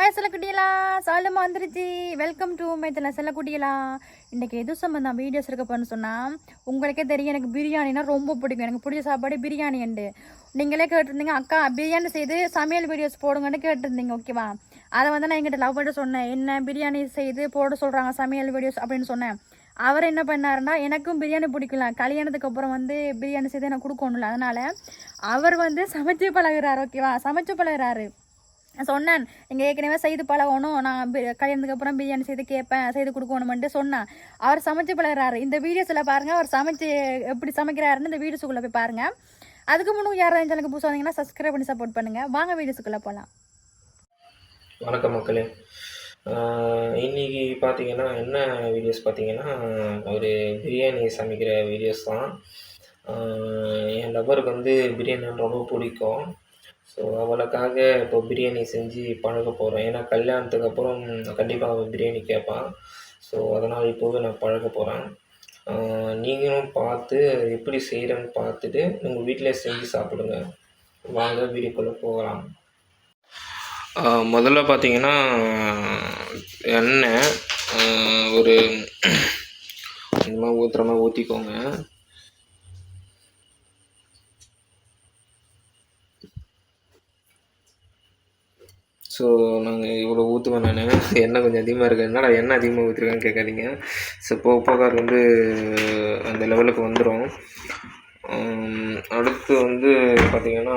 ஆய் செல்லக்குட்டியலா? சாலமாக வந்துருச்சு. வெல்கம் டு மைத்தில் செல்லக்குட்டியலா? இன்றைக்கி எது சம்மந்தம் வீடியோஸ் இருக்க போறேன்னு சொன்னால் உங்களுக்கே தெரியும். எனக்கு பிரியாணினா ரொம்ப பிடிக்கும். எனக்கு பிடிச்ச சாப்பாடு பிரியாணி உண்டு. நீங்களே கேட்டிருந்தீங்க அக்கா பிரியாணி செய்து சமையல் வீடியோஸ் போடுங்கன்னு கேட்டிருந்தீங்க. ஓகேவா அதை வந்து நான் எங்கிட்ட லவ் பண்ணிட்டு சொன்னேன். என்ன பிரியாணி செய்து போட சொல்கிறாங்க சமையல் வீடியோஸ் அப்படின்னு சொன்னேன். அவர் என்ன பண்ணாருன்னா எனக்கும் பிரியாணி பிடிக்கல. கல்யாணத்துக்கு அப்புறம் வந்து பிரியாணி செய்து எனக்கு கொடுக்கணும்ல. அதனால் அவர் வந்து சமைச்சு பழகுறாரு. ஓகேவா சமைச்சு பழகுறாரு. சொன்னேன். நீங்கள் ஏற்கனவே செய்து பழகணும். நான் பி- கல்யாணத்துக்கு அப்புறம் பிரியாணி செய்து கேட்பேன் செய்து கொடுக்கணுமென்ட்டு சொன்னேன். அவர் சமைச்சு பழகுறாரு. இந்த வீடியோஸில் பாருங்கள் அவர் சமைச்சு எப்படி சமைக்கிறாருன்னு இந்த வீடியோஸுக்குள்ளே போய் பாருங்கள் அதுக்கு முன்னாடி யாராவது எனக்கு புதுசாக வந்தீங்கன்னா சப்ஸ்கிரைப் பண்ணி சப்போர்ட் பண்ணுங்கள் வாங்க வீடியோஸுக்குள்ளே போகலாம் வணக்கம் மக்களே. இன்றைக்கி இன்னைக்கு பார்த்தீங்கன்னா என்ன வீடியோஸ் பார்த்தீங்கன்னா ஒரு பிரியாணி சமைக்கிற வீடியோஸ் தான். என் லவருக்கு வந்து பிரியாணி ரொம்ப பிடிக்கும். ஸோ அவளுக்காக இப்போ பிரியாணி செஞ்சு பழக போகிறேன் ஏன்னா கல்யாணத்துக்கு அப்புறம் கண்டிப்பாக அவள் பிரியாணி கேட்பான் ஸோ அதனால் இப்போவே நான் பழக போகிறேன் நீங்களும் பார்த்து எப்படி செய்கிறேன்னு பார்த்துட்டு உங்கள் வீட்டிலே செஞ்சு சாப்பிடுங்க. வாங்க வீடியோக்குள்ளே போகலாம். முதல்ல பார்த்தீங்கன்னா எண்ணெய் ஒரு இந்த மாதிரி ஊற்றுற மாதிரி ஊற்றிக்கோங்க ஸோ நாங்கள் இவ்வளோ ஊற்றுவேன் நான். எண்ணெய் கொஞ்சம் அதிகமாக இருக்குது என்னடா எண்ணெய் அதிகமாக ஊற்றிருக்கேன்னு கேட்காதீங்க. ஸோ போக போக அது வந்து அந்த லெவலுக்கு வந்துடும் அடுத்து வந்து பார்த்திங்கன்னா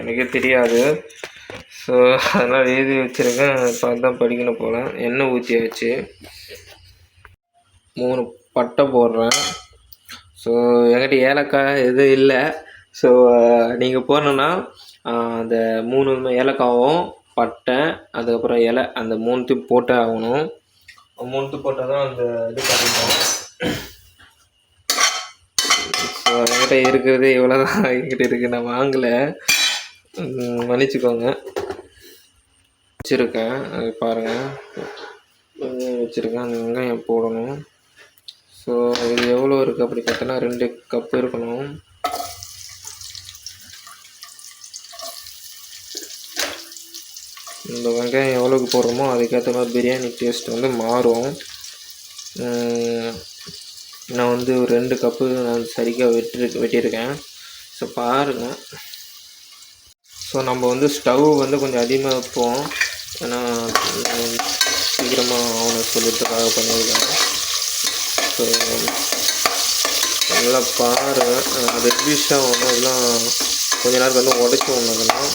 எனக்கே தெரியாது. ஸோ அதனால் எழுதி வச்சுருக்கேன். பார்த்து தான் படிக்கணும் போல். எண்ணெய் ஊற்றியாச்சு மூணு பட்டை போடுறேன். ஸோ என்கிட்ட ஏலக்காய் எதுவும் இல்லை. ஸோ நீங்கள் போடணுன்னா அந்த மூணு ஏலக்காவும் பட்டை அதுக்கப்புறம் இலை அந்த மூணுத்தையும் போட்டே ஆகணும். மூணுத்தையும் போட்டால் தான் அந்த இது கிடைக்கும் ஸோ என்கிட்ட இருக்கிறது இவ்வளோ தான் என்கிட்ட இருக்குது நான் வாங்கலை. மன்னிச்சுக்கோங்க. வச்சுருக்கேன். அது பாருங்கள் வச்சுருக்கேன். அந்த வெங்காயம் போடணும். ஸோ இது எவ்வளோ இருக்குது அப்படி பார்த்தோன்னா ரெண்டு கப் இருக்கணும். இந்த வெங்காயம் எவ்வளோக்கு போடுறோமோ அதுக்கேற்ற மாதிரி பிரியாணி டேஸ்ட் வந்து மாறும். நான் வந்து ஒரு ரெண்டு கப்பு நான் சரிக்காக வெட்டி வெட்டியிருக்கேன். ஸோ பாருங்கள் ஸோ நம்ம வந்து ஸ்டவ் வந்து கொஞ்சம் அதிகமாக வைப்போம். ஏன்னா சீக்கிரமாக அவனை சொல்லிட்டுக்காக பண்ணியிருக்கேன் ஸோ நல்லா பாரு ரெட்பிஷாக ஒன்று அதெல்லாம் கொஞ்ச நேரத்துக்கு வந்து உடச்சி ஒன்று அதெல்லாம்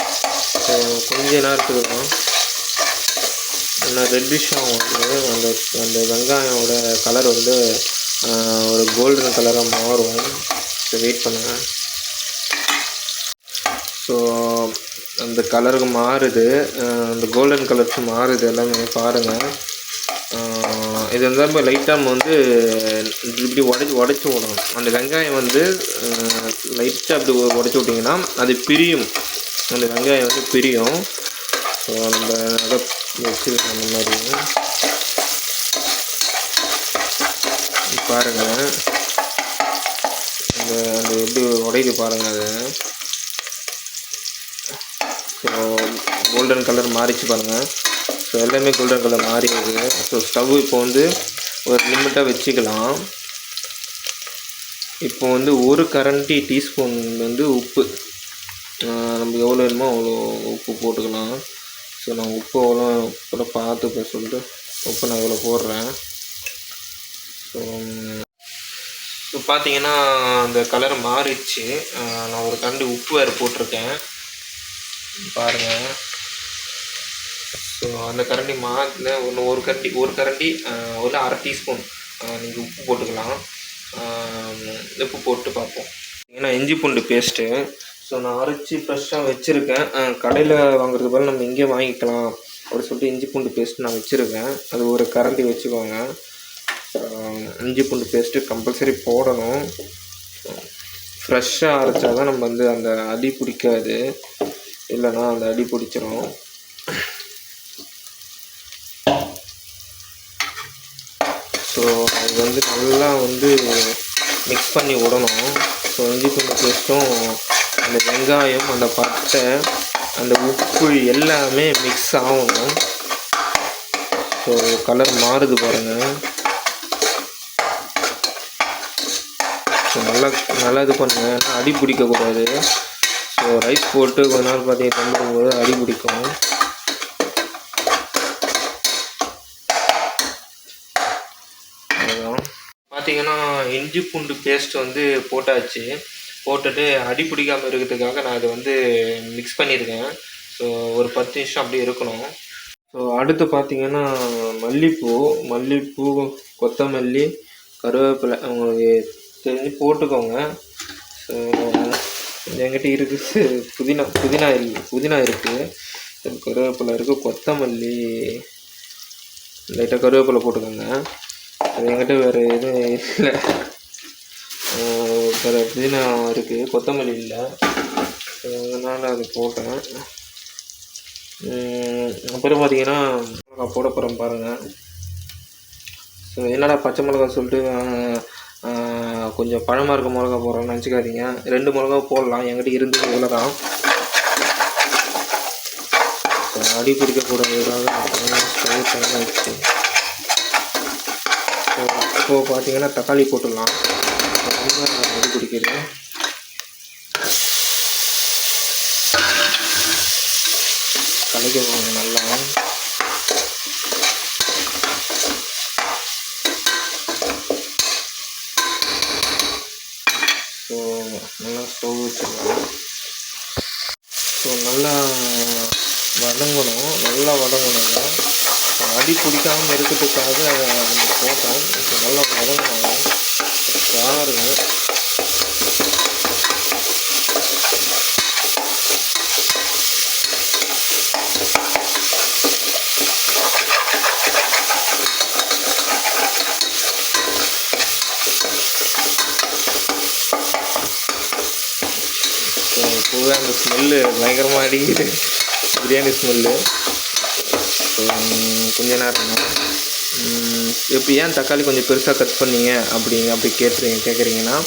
ஸோ கொஞ்ச நேரத்துக்கு தான். ஏன்னா ரெட்டிஷாக வந்து அந்த அந்த வெங்காயமோட கலர் வந்து ஒரு கோல்டன் கலராக மாறும். ஸோ வெயிட் பண்ணுங்கள் ஸோ அந்த கலருக்கு மாறுது. அந்த கோல்டன் கலருக்கு மாறுது எல்லாமே பாருங்கள் இது வந்து நம்ம லைட்டாக நம்ம வந்து இப்படி உடச்சி உடச்சி விடணும். அந்த வெங்காயம் வந்து லைட்டாக அப்படி உடச்சி விட்டிங்கன்னா அது பிரியும். அந்த வெங்காயம் வந்து பிரியும். ஸோ நம்ம அதை வச்சுருக்கோம் அந்த மாதிரி பாருங்கள் அந்த அந்த எப்படி உடையுது பாருங்கள் அது. ஸோ கோல்டன் கலர் மாறிச்சு பாருங்கள் ஸோ எல்லாமே கோல்டன் கலர் மாறி இருக்குது ஸோ ஸ்டவ் இப்போ வந்து ஒரு லிமிட்டாக வச்சுக்கலாம். இப்போ வந்து ஒரு கரண்டி டீஸ்பூன் வந்து உப்பு. நம்ம எவ்வளோ வேணுமோ அவ்வளோ உப்பு போட்டுக்கலாம். ஸோ நான் உப்பு அவ்வளோ கூட பார்த்து சொல்லிட்டு உப்பு நான் இவ்வளோ போடுறேன். ஸோ இப்போ பார்த்தீங்கன்னா அந்த கலர் மாறிடுச்சு. நான் ஒரு கண்டு உப்பு வேறு போட்டிருக்கேன். பாருங்கள் ஸோ அந்த கரண்டி மாற்றின ஒன்று ஒரு கரண்டி ஒரு கரண்டி ஒரு அரை டீஸ்பூன். நீங்கள் உப்பு போட்டுக்கலாம். உப்பு போட்டு பார்ப்போம். ஏன்னா இஞ்சி பூண்டு பேஸ்ட்டு ஸோ நான் அரைச்சி ஃப்ரெஷ்ஷாக வச்சுருக்கேன். கடையில் வாங்குறது போல் நம்ம இங்கே வாங்கிக்கலாம். அப்படின்னு சொல்லிட்டு இஞ்சி பூண்டு பேஸ்ட் நான் வச்சுருக்கேன். அது ஒரு கரண்டி வச்சுக்கோங்க. இஞ்சி பூண்டு பேஸ்ட்டு கம்பல்சரி போடணும். ஃப்ரெஷ்ஷாக அரைச்சா தான் நம்ம வந்து அந்த அடி பிடிக்காது. இல்லைன்னா அந்த அடி பிடிச்சிரும். ஸோ அது வந்து நல்லா வந்து மிக்ஸ் பண்ணி விடணும். ஸோ இஞ்சி பூண்டு பேஸ்ட்டும் அந்த வெங்காயம் அந்த பட்டை அந்த உப்பு எல்லாமே மிக்ஸ் ஆகணும் ஸோ கலர் மாறுது பாருங்கள் ஸோ நல்லா நல்லா இது பண்ணுங்க. அடி பிடிக்கக்கூடாது. ஸோ ரைஸ் போட்டு கொஞ்ச நாள் பார்த்தீங்கன்னா பண்ணும்போது அடி பிடிக்கும். அதுதான் பார்த்தீங்கன்னா இஞ்சி பூண்டு பேஸ்ட் வந்து போட்டாச்சு. போட்டுட்டு அடி பிடிக்காமல் இருக்கிறதுக்காக நான் அதை வந்து மிக்ஸ் பண்ணியிருக்கேன். ஸோ ஒரு பத்து நிமிஷம் அப்படியே இருக்கணும். ஸோ அடுத்து பார்த்திங்கன்னா மல்லிப்பூ மல்லிப்பூ கொத்தமல்லி கருவேப்பிலை உங்களுக்கு தெரிஞ்சு போட்டுக்கோங்க. ஸோ என்கிட்ட இருக்குது. புதினா புதினா இல்லை புதினா இருக்குது கருவேப்பிலை இருக்குது கொத்தமல்லி. லைட்டாக கருவேப்பிலை போட்டுக்கோங்க. அது என்கிட்ட வேறு எதுவும் இல்லை. சில புதினா இருக்குது கொத்தமல்லி இல்லை. அதனால் அது போட்டேன். அப்புறம் பார்த்தீங்கன்னா மிளகா போட போகிறேன் பாருங்கள் ஸோ என்னடா பச்சை மிளகா சொல்லிட்டு கொஞ்சம் பழமாக இருக்க மிளகா போடுறோம்னு நினச்சிக்காதீங்க. ரெண்டு மிளகா போடலாம். என்கிட்ட இருந்தது இவ்வளோ தான் அடி பிடிக்கக்கூடாதுக்காக ஸ்டவ் ஸோ இப்போ பார்த்தீங்கன்னா தக்காளி போட்டுடலாம். ரொம்ப அடி பிடிக்கிறது போகணும் நல்லா ஸோ நல்லா ஸ்டவ் வச்சுருவோம் ஸோ நல்லா வதங்கணும். நல்லா வதங்கணுங்க அடி பிடிக்காமல் இருக்கிறதுக்காக நம்ம போட்டோம் இப்போ நல்லா வதங்கணும். பாருங்க. இருக்கும் இப்போவே அந்த ஸ்மெல்லு பயங்கரமாக அடிக்குது. பிரியாணி ஸ்மெல்லு ஸோ கொஞ்ச நேரம் இப்போ ஏன் தக்காளி கொஞ்சம் பெருசாக கட் பண்ணீங்க? அப்படிங்க அப்படி கேட்குறீங்க கேட்குறீங்கன்னா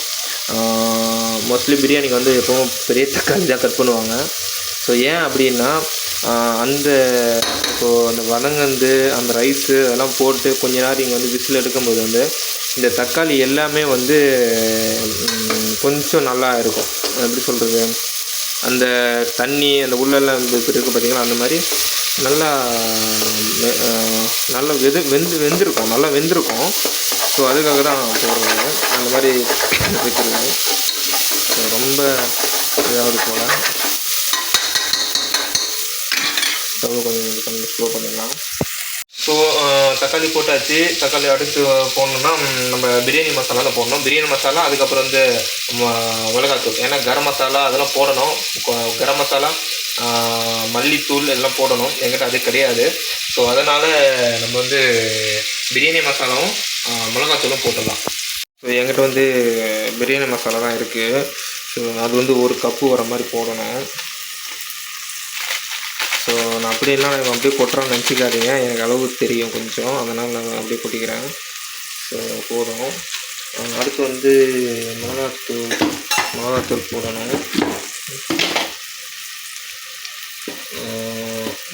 மோஸ்ட்லி பிரியாணிக்கு வந்து எப்பவும் பெரிய தக்காளி தான் கட் பண்ணுவாங்க. ஸோ ஏன் அப்படின்னா அந்த இப்போது அந்த வதங்கந்து அந்த ரைஸு அதெல்லாம் போட்டு கொஞ்ச நேரம் இங்கே வந்து விசில் எடுக்கும்போது வந்து இந்த தக்காளி எல்லாமே வந்து கொஞ்சம் நல்லா இருக்கும். எப்படி சொல்கிறது அந்த தண்ணி அந்த உள்ளெல்லாம் வந்து இருக்குது பார்த்திங்கன்னா அந்த மாதிரி நல்லா நல்லா வெது வெந்து வெந்திருக்கும் நல்லா வெந்திருக்கும். ஸோ அதுக்காக தான் போடுறது. அந்த மாதிரி வைக்கிறது ஸோ ரொம்ப இதாவது போல். ஸ்டவ் கொஞ்சம் இது பண்ணி ஸ்லோ பண்ணிடலாம். ஸோ தக்காளி போட்டாச்சு. தக்காளி அடுத்து போடணுன்னா நம்ம பிரியாணி மசாலாவில் போடணும். பிரியாணி மசாலா அதுக்கப்புறம் வந்து மிளகாத்தூள். ஏன்னா கரம் மசாலா அதெல்லாம் போடணும். கரம் மசாலா மல்லித்தூள் எல்லாம் போடணும். என்கிட்ட அது கிடையாது. ஸோ அதனால் நம்ம வந்து பிரியாணி மசாலாவும் மிளகாத்தூளும் போட்டுடலாம். ஸோ என்கிட்ட வந்து பிரியாணி மசாலா தான் இருக்குது ஸோ அது வந்து ஒரு கப்பு வர மாதிரி போடணும். ஸோ நான் அப்படியெல்லாம் நான் அப்படியே கொட்டுறான்னு நினச்சிக்காதீங்க. எனக்கு அளவு தெரியும் கொஞ்சம். அதனால் நான் அப்படியே கொட்டிக்கிறேன். ஸோ போதும். அடுத்து வந்து மிளகாத்தூள் மிளகாத்தூள் போடணும்.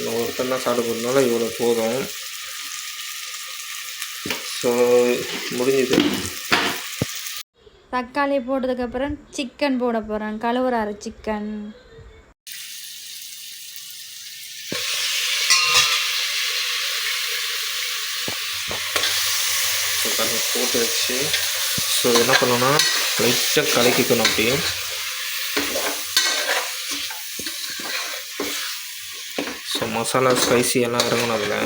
நான் ஒருத்தன் தான் சாப்பிட போகிறதுனால இவ்வளோ போதும். ஸோ முடிஞ்சுது. தக்காளி போட்டதுக்கப்புறம் சிக்கன் போட போகிறேன் கழுவுறாரு சிக்கன் போட்டு வச்சு ஸோ என்ன பண்ணணும்னா லைட்டாக கலக்கிக்கணும் அப்படியே. மசாலா ஸ்பைசி எல்லாம் இறங்கணும் அதில்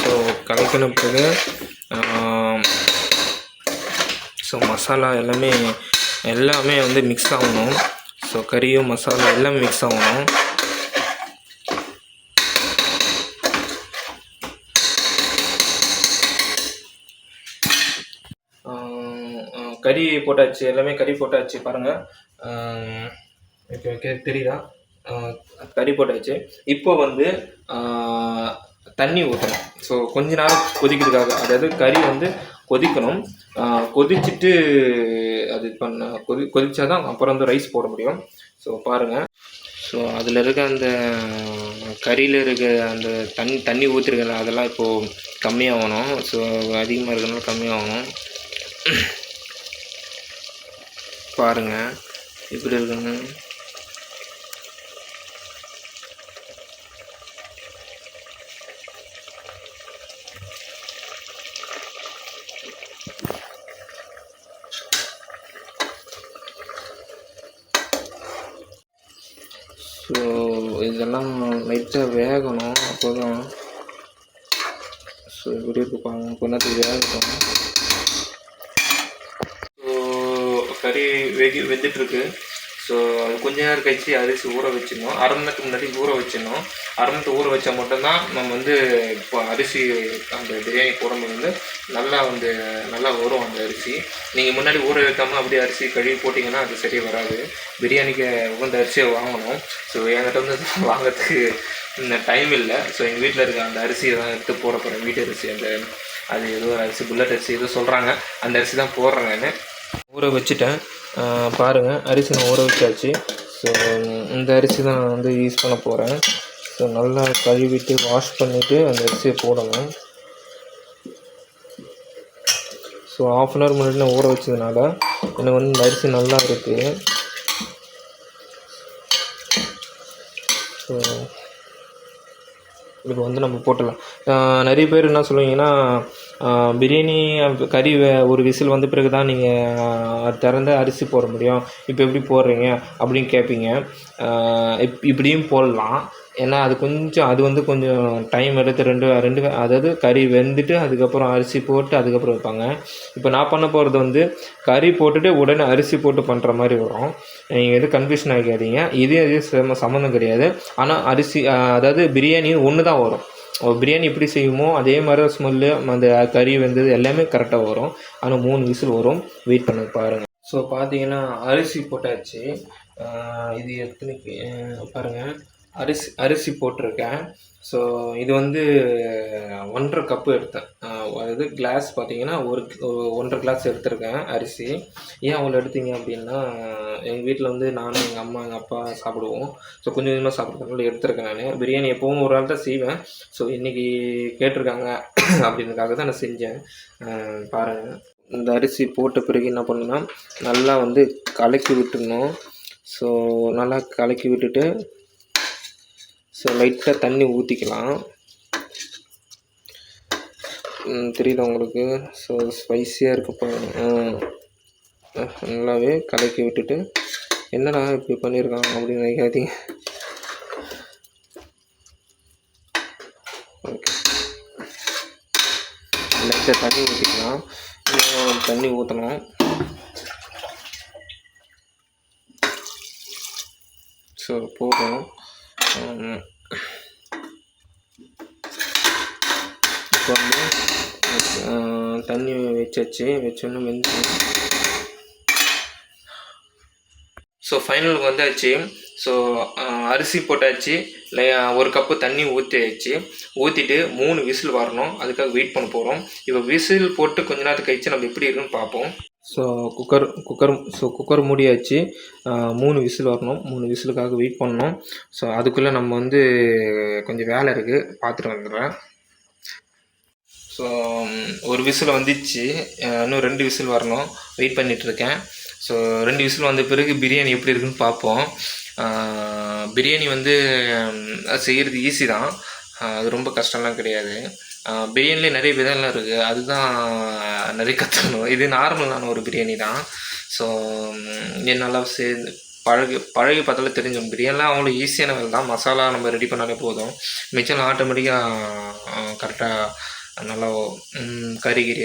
ஸோ கலக்கின பிறகு ஸோ மசாலா எல்லாமே எல்லாமே வந்து மிக்ஸ் ஆகணும். ஸோ கறியும் மசாலா எல்லாமே மிக்ஸ் ஆகணும். கறி போட்டாச்சு எல்லாமே கறி போட்டாச்சு பாருங்கள் ஓகே ஓகே தெரியுதா? கறி போட்டாச்சு. இப்போ வந்து தண்ணி ஊற்றணும் ஸோ கொஞ்ச நேரம் கொதிக்கிறதுக்காக அதாவது கறி வந்து கொதிக்கணும். கொதிச்சுட்டு அது பண்ண கொதி கொதிச்சாதான் அப்புறம் வந்து ரைஸ் போட முடியும். ஸோ பாருங்கள் ஸோ அதில் இருக்க அந்த கறியில் இருக்க அந்த தண்ணி தண்ணி ஊற்றிருக்கல அதெல்லாம் இப்போது கம்மியாகணும். ஸோ அதிகமாக இருக்கிறதுனால கம்மியாகணும். பாருங்கள் இப்படி இருக்குன்னு. ஸோ இதெல்லாம் லைட்டாக வேகணும் அப்போ தான் ஸோ இப்படி இருக்கு பாருங்க கொஞ்சத்துக்கு வேகட்டும் ஸோ கறி வெகி வெந்துட்டுருக்கு. ஸோ அது கொஞ்ச நேரம் கழிச்சு அரிசி ஊற வச்சிடணும். அரை மணி நேரத்துக்கு முன்னாடி ஊற வச்சிடணும். அரை மணி ஊற வச்சா மட்டும்தான் நம்ம வந்து இப்போ அரிசி அந்த பிரியாணி போடும்போது வந்து நல்லா வந்து நல்லா வரும் அந்த அரிசி. நீங்கள் முன்னாடி ஊற வைக்காமல் அப்படியே அரிசி கழுவி போட்டிங்கன்னா அது சரியாக வராது. பிரியாணிக்கு உகந்த அரிசியை வாங்கணும். ஸோ என்கிட்ட வந்து வாங்கிறதுக்கு இந்த டைம் இல்லை. ஸோ எங்கள் வீட்டில் இருக்க அந்த அரிசியை தான் எடுத்து போட போகிறேன் வீட்டு அரிசி அந்த அது ஏதோ ஒரு அரிசி புல்லட் அரிசி ஏதோ சொல்கிறாங்க அந்த அரிசி தான் போடுறேன் நான். ஊற வச்சுட்டேன். பாருங்கள் அரிசி நான் ஊற வச்சாச்சு. ஸோ இந்த அரிசி தான் நான் வந்து யூஸ் பண்ண போகிறேன் ஸோ நல்லா கழுவிட்டு வாஷ் பண்ணிவிட்டு அந்த அரிசியை போடணும். ஸோ ஆஃப் அன் ஹவர் முன்னாடி நான் ஊற வச்சதுனால எனக்கு வந்து இந்த அரிசி நல்லா இருக்குது ஸோ இப்போ வந்து நம்ம போட்டுடலாம். நிறைய பேர் என்ன சொல்லுவீங்கன்னா பிரியாணி கறி வே- ஒரு விசில் வந்த பிறகு தான் நீங்கள் திறந்து அரிசி போட முடியும். இப்போ எப்படி போடுறீங்க அப்படின்னு கேட்பீங்க இப் இப்படியும் போடலாம். ஏன்னா அது கொஞ்சம் அது வந்து கொஞ்சம் டைம் எடுத்து ரெண்டு ரெண்டு வே- அதாவது கறி வெந்துட்டு அதுக்கப்புறம் அரிசி போட்டு அதுக்கப்புறம் வைப்பாங்க. இப்போ நான் பண்ண போகிறது வந்து கறி போட்டுட்டு உடனே அரிசி போட்டு பண்ணுற மாதிரி வரும். நீங்கள் எதுவும் கன்ஃபியூஷன் ஆகிக்காதீங்க இது எதுவும் சம்மந்தம் கிடையாது. ஆனால் அரிசி அதாவது பிரியாணி ஒன்று தான் வரும். பிரியாணி எப்படி செய்வோமோ அதே மாதிரி ஸ்மெல்லு அந்த கறி வெந்தது எல்லாமே கரெக்டாக வரும். ஆனால் மூணு விசில் வரும். வெயிட் பண்ணி பாருங்கள் ஸோ பார்த்தீங்கன்னா அரிசி போட்டாச்சு. இது எத்தனைக்கு? பாருங்கள் அரிசி அரிசி போட்டிருக்கேன். ஸோ இது வந்து ஒன்றரை கப்பு எடுத்தேன். அதாவது கிளாஸ் பார்த்தீங்கன்னா ஒரு ஒன்றரை கிளாஸ் எடுத்திருக்கேன் அரிசி. ஏன் அவ்வளோ எடுத்தீங்க அப்படின்னா எங்கள் வீட்டில் வந்து நானும் எங்கள் அம்மா எங்கள் அப்பா சாப்பிடுவோம். ஸோ கொஞ்சம் கொஞ்சமாக சாப்பிட்றதுனால எடுத்திருக்கேன் நான். பிரியாணி எப்பவும் ஒரு ஆள் தான் செய்வேன். ஸோ இன்றைக்கி கேட்டிருக்காங்க அப்படின்றதுக்காக தான் நான் செஞ்சேன். பாருங்கள் இந்த அரிசி போட்ட பிறகு என்ன பண்ணுன்னா நல்லா வந்து கலக்கி விட்டுடணும். ஸோ நல்லா கலக்கி விட்டுட்டு ஸோ லைட்டாக தண்ணி ஊற்றிக்கலாம் தெரியுது உங்களுக்கு? ஸோ ஸ்பைஸியாக இருக்கு நல்லாவே கலக்கி விட்டுட்டு. என்னடா இப்படி பண்ணியிருக்காங்க அப்படின்னு நினைக்காதீங்க. ஓகே லைட்டாக தண்ணி ஊற்றிக்கலாம் இன்னும் தண்ணி ஊற்றணும் ஸோ போதும். இப்போ வந்து தண்ணி வச்சாச்சு. வச்சோன்னு வெந்து ஸோ ஃபைனலுக்கு வந்தாச்சு. ஸோ அரிசி போட்டாச்சு. ஒரு கப்பு தண்ணி ஊற்றியாச்சு ஊற்றிட்டு மூணு விசில் வரணும். அதுக்காக வெயிட் பண்ண போகிறோம் இப்போ விசில் போட்டு கொஞ்ச நேரத்துக்கு கழிச்சு நம்ம எப்படி இருக்குன்னு பார்ப்போம். So cooker cooker so cooker மூடியாச்சு. மூணு விசில் வரணும். மூணு விசிலுக்காக வெயிட் பண்ணணும். ஸோ அதுக்குள்ளே நம்ம வந்து கொஞ்சம் வேலை இருக்குது பார்த்துட்டு வந்துடுறேன். ஸோ ஒரு விசில் வந்துச்சு. இன்னும் ரெண்டு விசில் வரணும். வெயிட் பண்ணிகிட்ருக்கேன் ஸோ ரெண்டு விசில் வந்த பிறகு பிரியாணி எப்படி இருக்குன்னு பார்ப்போம். பிரியாணி வந்து செய்கிறது ஈஸி தான். அது ரொம்ப கஷ்டம்லாம் கிடையாது. பிரியாணிலே நிறைய விதம்லாம் இருக்குது அதுதான் நிறைய கற்றுக்கணும் இது நார்மலான ஒரு பிரியாணி தான். ஸோ நல்லா சேர்ந்து பழகி பழகி பார்த்தாலே தெரிஞ்சும் பிரியாணிலாம் அவ்வளோ ஈஸியான வேலை தான். மசாலா நம்ம ரெடி பண்ணாலே போதும். மிச்சம் ஆட்டோமேட்டிக்காக கரெக்டாக நல்லா கறி கிரி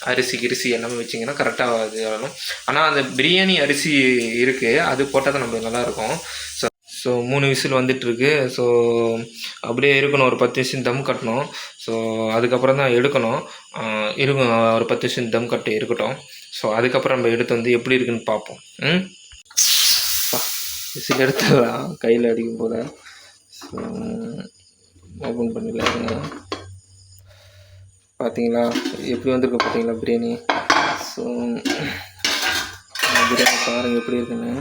அரிசி கிரிசி எல்லாமே வச்சிங்கன்னா கரெக்டாக அது வரணும் ஆனால் அந்த பிரியாணி அரிசி இருக்குது அது போட்டால் தான் நம்மளுக்கு நல்லாயிருக்கும். ஸோ ஸோ மூணு விசில் வந்துட்டுருக்கு. ஸோ அப்படியே இருக்கணும் ஒரு பத்து நிமிஷம் தம் கட்டணும். ஸோ அதுக்கப்புறம் தான் எடுக்கணும். இருக்கும் ஒரு பத்து நிமிஷம் தம் கட்டு இருக்கட்டும். ஸோ அதுக்கப்புறம் நம்ம எடுத்து வந்து எப்படி இருக்குன்னு பார்ப்போம். ம்? விசில் எடுத்துடலாம் கையில் அடிக்கும் போல. ஸோ ஓப்பன் பண்ணிடலாம். பார்த்தீங்களா எப்படி வந்திருக்கு பார்த்தீங்களா பிரியாணி? ஸோ பிரியாணி பாருங்கள் எப்படி இருக்குன்னு.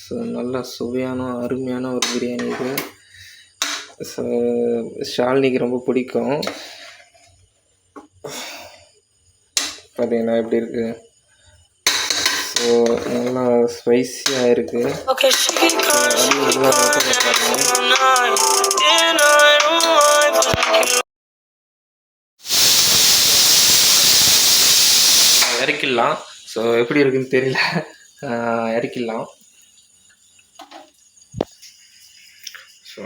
ஸோ நல்ல சுவையான அருமையான ஒரு பிரியாணி இது. ஸோ ஷாலினிக்கு ரொம்ப பிடிக்கும். பார்த்தீங்களா எப்படி இருக்குது ஸோ நல்லா ஸ்பைஸியாக இருக்குது நல்லா இறக்கிடலாம். ஸோ எப்படி இருக்குன்னு தெரியல. இறக்கிடலாம். ஸோ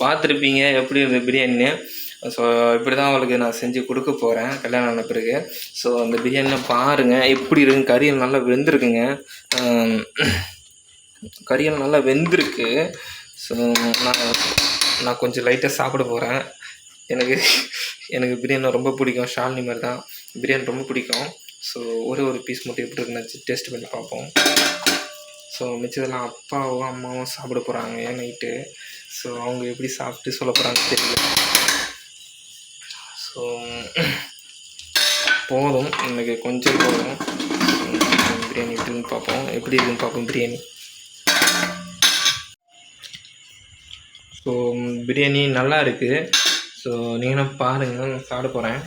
பார்த்துருப்பீங்க எப்படி இருந்தது பிரியாணின்னு. ஸோ இப்படி தான் அவளுக்கு நான் செஞ்சு கொடுக்க போகிறேன் கல்யாணம் ஆன பிறகு. ஸோ அந்த பிரியாணியை பாருங்கள் எப்படி இருக்குங்க கறியில் நல்லா வெந்திருக்குங்க. ஆம், நல்லா வெந்திருக்கு. ஸோ நான் நான் கொஞ்சம் லைட்டாக சாப்பிட போகிறேன் எனக்கு எனக்கு பிரியாணி ரொம்ப பிடிக்கும். ஷாலினி மாதிரி தான் பிரியாணி ரொம்ப பிடிக்கும். ஸோ ஒரே ஒரு பீஸ் மட்டும் எப்படி இருக்குன்னு டேஸ்ட் பண்ணி பார்ப்போம். ஸோ மிச்சதெல்லாம் அப்பாவும் அம்மாவும் சாப்பிட போகிறாங்க நைட்டு ஸோ அவங்க எப்படி சாப்பிட்டு சொல்ல போகிறாங்க தெரியல. ஸோ போதும். எனக்கு கொஞ்சம் போதும். பிரியாணி எப்படின்னு பார்ப்போம். எப்படி இருக்குன்னு பார்ப்போம் பிரியாணி. ஸோ பிரியாணி நல்லா இருக்குது ஸோ நீங்களும் பாருங்கள் நான் சாப்பிட போகிறேன்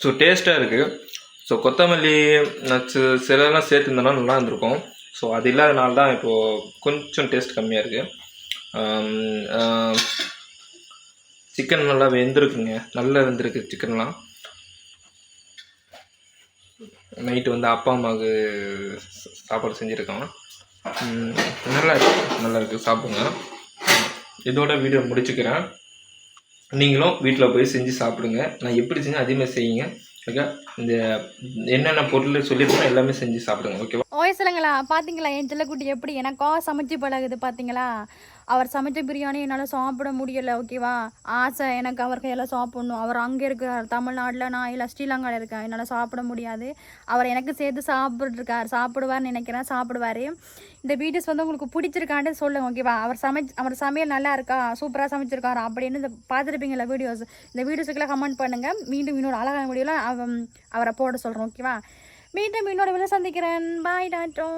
ஸோ டேஸ்ட்டாக இருக்குது ஸோ கொத்தமல்லி நச்சு சிலதெல்லாம் சேர்த்துருந்தோன்னா நல்லா இருந்திருக்கும். ஸோ அது இல்லாதனால தான் இப்போது கொஞ்சம் டேஸ்ட் கம்மியாக இருக்குது சிக்கன் um, um, நல்லா வெந்திருக்குங்க. நல்லா வெந்திருக்கு சிக்கன்லாம் நைட்டு வந்து அப்பா அம்மாவுக்கு சாப்பாடு செஞ்சுருக்கோம். நல்லா இருக்கு. நல்லா இருக்குது சாப்பிடுங்க. இதோட வீடியோ முடிச்சுக்கிறேன். நீங்களும் வீட்டில் போய் செஞ்சு சாப்பிடுங்க. நான் எப்படி செஞ்சேன் அதிகமாக செய்யுங்க. ஓகே இந்த என்னென்ன பொருள் சொல்லியிருக்கோம் எல்லாமே செஞ்சு சாப்பிடுங்க. ஓகேவா ஓய் சொல்லுங்களா பார்த்தீங்களா என் செல்லக்குட்டி எப்படி? எனக்கா சமைச்சு பழகுது பார்த்தீங்களா அவர் சமைச்ச பிரியாணி என்னால் சாப்பிட முடியல ஓகேவா? ஆசை எனக்கு அவர் கையில் சாப்பிடணும். அவர் அங்கே இருக்கார் தமிழ்நாட்டில் நான் இல்லை ஸ்ரீலங்காவில் இருக்கேன். என்னால் சாப்பிட முடியாது. அவர் எனக்கு சேர்த்து சாப்பிட்ருக்கார் சாப்பிடுவார்னு நினைக்கிறேன் சாப்பிடுவார். இந்த வீடியோஸ் வந்து உங்களுக்கு பிடிச்சிருக்கான்னு சொல்லுங்கள் ஓகேவா? அவர் சமைச்சு அவர் சமையல் நல்லா இருக்கா? சூப்பராக சமைச்சிருக்காரா? அப்படின்னு இந்த பார்த்துருப்பீங்களா வீடியோஸ் இந்த வீடியோஸுக்கெல்லாம் கமெண்ட் பண்ணுங்கள் மீண்டும் இன்னொரு அழகான வீடியோவில் அவ அவரை போட சொல்கிறோம் ஓகேவா? மீண்டும் இன்னொரு வேலை சந்திக்கிறேன். பாய் டாட்டோ.